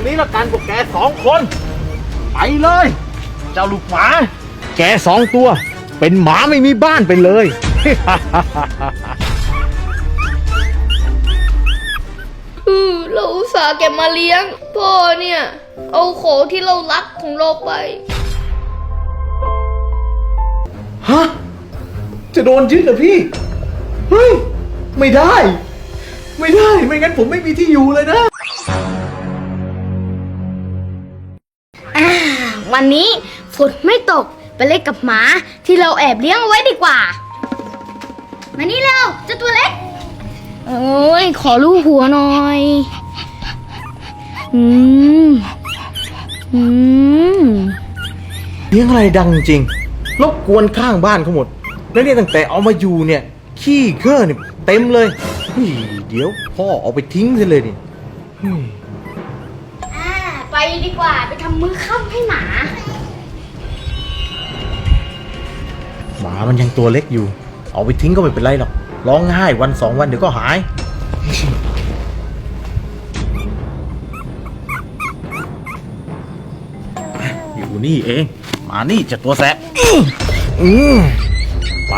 รงนี้ละกันพวกแกสองคน ไปเลย เจ้าลูกหมาแกสองตัว เป็นหมาไม่มีบ้านไปเลย อือเราอุตส่าห์เก็บมาเลี้ยง พ่อเนี่ย เอาของที่เรารักของเราไป ฮะ จะโดนยึดเหรอพี่ เฮ้ย ไม่ได้ ไม่ได้ ไม่งั้นผมไม่มีที่อยู่เลยนะ วันนี้ฝนไม่ตกไปเล่นกับหมาที่เราแอบเลี้ยงเอาไว้ดีกว่า มานี่เร็วเจ้าตัวเล็ก โอ้ยขอลูบหัวหน่อย อืม อืม เลี้ยงอะไรดังจริงรบกวนข้างบ้านเขาหมด แล้วเนี่ยตั้งแต่เอามาอยู่เนี่ย ขี้เก้อเนี่ยเต็มเลยเฮ้ยเดี๋ยวพ่อเอาไปทิ้งซะเลยนี่เฮ้ยอ่าไป ดีกว่าไปทำมื้อค่ำให้หมา หมามันยังตัวเล็กอยู่ เอาไปทิ้งก็ไม่เป็นไรหรอกร้องไห้วันสองวันเดี๋ยวก็หาย อยู่นี่เอง มานี่จะตัวแสบอื้ออืมไป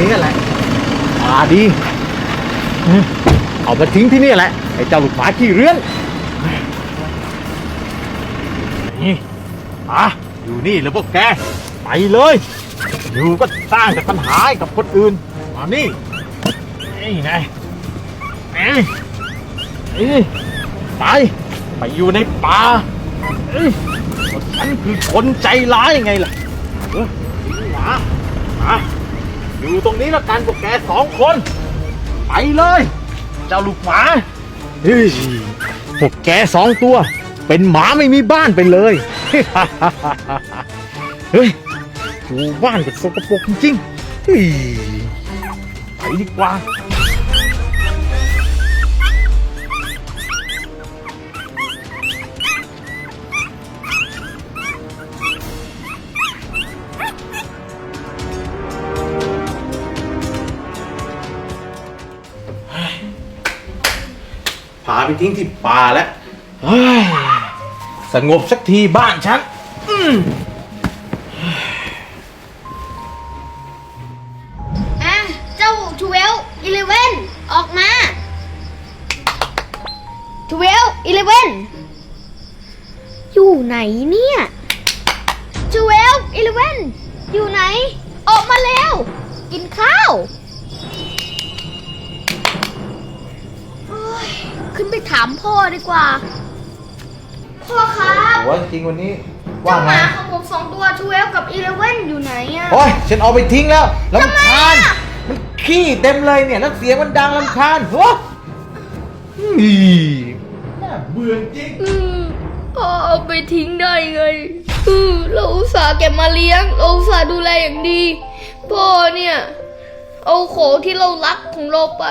นี่แหละมาดีอืมเอามาทิ้งที่นี่แหละไอ้เจ้าลูกหมาขี้เรือนนี่อะอยู่นี่แล้วพวกแกไปเลย อยู่ก็สร้างแต่ปัญหาให้กับคนอื่นมานี่นี่ไงนี่นี่ไปไปอยู่ในป่าเอ้ยเพราะฉันคือคนใจร้ายยังไงล่ะเออมามา อยู่ตรงนี้ละกันพวกแกสองคน ไปเลย เจ้าลูกหมาเฮ้ยพวกแกสองตัว เป็นหมาไม่มีบ้านไปเลย เฮ้ยดูบ้านกับสกปรกจริงๆเฮ้ยไปดีกว่า พาไปทิ้งที่ป่าแล้วเฮ้ยสงบสักทีบ้านฉันอืมอะ เจ้าทูเวลอีเลเวนออกมาทูเวลอีเลเวนอยู่ไหนเนี่ยทูเวลอีเลเวนอยู่ไหน ออกมาแล้ว กินข้าว ขึ้นไปถามพ่อดีกว่า พ่อครับหัวจริงวันนี้เจ้าหมาของผมสองตัวทูเวลกับอีเลเวนอยู่ไหนอะ โอ้ยฉันเอาไปทิ้งแล้วทำไมลำคาญอะ มันขี้เต็มเลยเนี่ยแล้วเสียงมันดังลำคาญโอ้ยน่าเบื่อจริง อืมพ่อเอาไปทิ้งได้ไงอืมเราอุตส่าห์เก็บมาเลี้ยง เราอุตส่าห์ดูแลอย่างดี พ่อเนี่ย เอาของที่เรารักของเราไป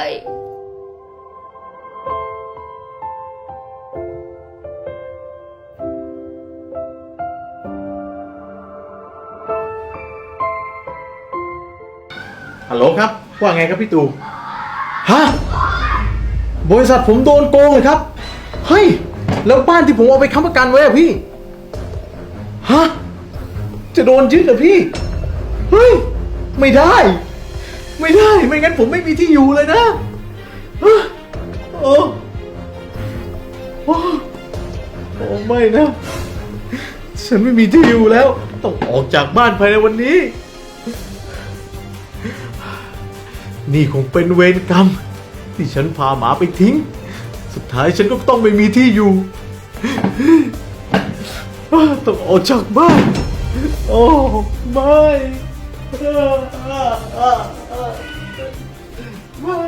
ฮัลโหลครับ ว่าไงครับพี่ตู่ฮะบริษัทผมโดนโกงเลยครับ เฮ้ย แล้วบ้านที่ผมเอาไปค้ำประกันไว้อะพี่ ฮะ จะโดนยึดเหรอพี่ เฮ้ย ไม่ได้ ไม่ได้ ไม่งั้นผมไม่มีที่อยู่เลยนะฮะโอ้โอ้โอ้ไม่นะ ฉันไม่มีที่อยู่แล้ว ต้องออกจากบ้านภายในวันนี้ นี่คงเป็นเวรกรรม ที่ฉันพาหมาไปทิ้ง สุดท้ายฉันก็ต้องไม่มีที่อยู่ ต้องออกจากบ้าน โอ้ไม่ไม่